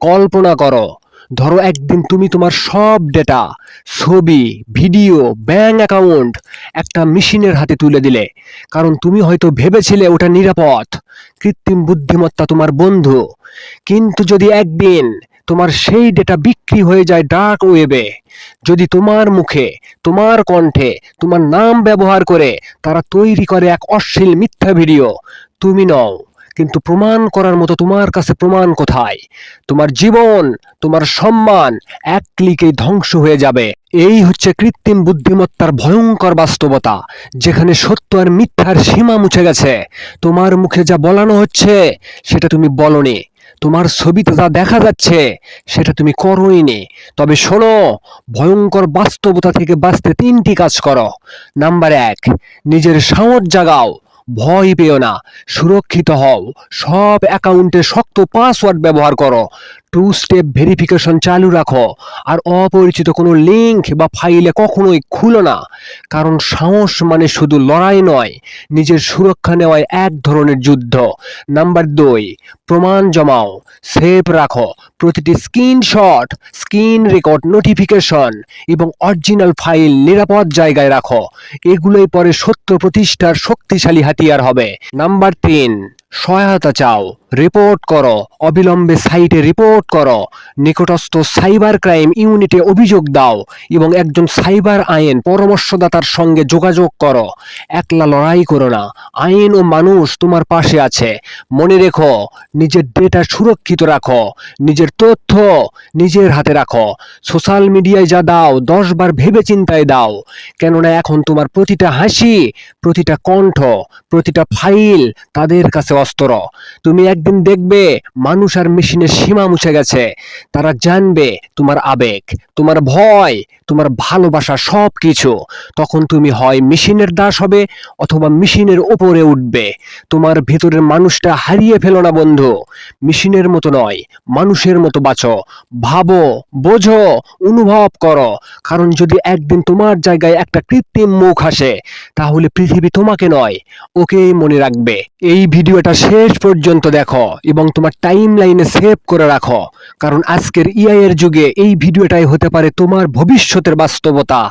কল্পনা করো। ধরো একদিন তুমি তোমার সব ডেটা ছবি ভিডিও ব্যাঙ্ক অ্যাকাউন্ট একটা মেশিনের হাতে তুলে দিলে। কারণ তুমি হয়তো ভেবেছিলে ওটা নিরাপদ। কৃত্রিম বুদ্ধিমত্তা তোমার বন্ধু। কিন্তু যদি একদিন তোমার সেই ডেটা বিক্রি হয়ে যায় ডার্ক ওয়েবে যদি তোমার মুখে, তোমার কণ্ঠে, তোমার নাম ব্যবহার করে তারা তৈরি করে এক অশ্লীল মিথ্যা ভিডিও তুমি নও। কিন্তু প্রমাণ করার মতো তোমার কাছে প্রমাণ কোথায়? তোমার জীবন, তোমার সম্মান এক ক্লিকেই ধ্বংস হয়ে যাবে। এই হচ্ছে কৃত্রিম বুদ্ধিমত্তার ভয়ঙ্কর বাস্তবতা, যেখানে সত্য আর মিথ্যার সীমা মুছে গেছে। তোমার মুখে যা বলানো হচ্ছে, সেটা তুমি বলনি। তোমার ছবিতে যা দেখা যাচ্ছে, সেটা তুমি করোইনি। তবে শোনো, ভয়ঙ্কর বাস্তবতা থেকে বাঁচতে তিনটি কাজ করো। নাম্বার এক, নিজের সাহস জাগাও। ভয় পেও না। সুরক্ষিত হও। সব অ্যাকাউন্টে শক্ত পাসওয়ার্ড ব্যবহার করো। টু স্টেপ ভেরিফিকেশন চালু রাখো। আর অপরিচিত কোনো লিঙ্ক বা ফাইলে কখনোই খুলো না। কারণ সাহস মানে শুধু লড়াই নয়, নিজের সুরক্ষা নেওয়ায় এক ধরনের যুদ্ধ। নাম্বার দুই, প্রমাণ জমাও। সেভ রাখো। প্রতিটি স্ক্রিনশট স্ক্রিন রেকর্ড নোটিফিকেশন এবং অরিজিনাল ফাইল নিরাপদ জায়গায় রাখো। এগুলোই পরে সত্য প্রতিষ্ঠার শক্তিশালী হাতিয়ার হবে। নাম্বার তিন, সহায়তা চাও। রিপোর্ট করো। অবিলম্বে সাইটে রিপোর্ট করো। নিকটস্থ সাইবার ক্রাইম ইউনিটে অভিযোগ দাও এবং একজন সাইবার আইন পরামর্শদাতার সঙ্গে যোগাযোগ করো। একলা লড়াই করো না। আইন ও মানুষ তোমার পাশে আছে। মনে রেখো, নিজের ডেটা সুরক্ষিত রাখো। নিজের তথ্য নিজের হাতে রাখো। সোশ্যাল মিডিয়ায় যা দাও, দশ বার ভেবে চিন্তায় দাও। কেননা এখন তোমার প্রতিটা হাসি, প্রতিটা কণ্ঠ, প্রতিটা ফাইল তাদের কাছে অস্ত্র। তুমি একদিন দেখবে মানুষ আর মেশিনের সীমা মুছে গেছে। তারা জানবে তোমার আবেগ, তোমার ভয়, তোমার ভালোবাসা সব কিছু তখন তুমি হয় মেশিনের দাস হবে অথবা মেশিনের ওপরে উঠবে। তোমার ভেতরের মানুষটা হারিয়ে ফেলো না বন্ধু। মেশিনের মতো নয়, মানুষের মতো বাঁচো। ভাবো, বোঝো, অনুভব করো। কারণ যদি একদিন তোমার জায়গায় একটা কৃত্রিম মুখ আসে, তাহলে পৃথিবী তোমাকে নয়, ওকেই মনে রাখবে। এই ভিডিওটা শেষ পর্যন্ত দেখো। এবং তোমার টাইম লাইনে সেভ করে রাখো। কারণ আজকের ইআই এর যুগে এই ভিডিওটাই হতে পারে তোমার ভবিষ্যতের বাস্তবতা।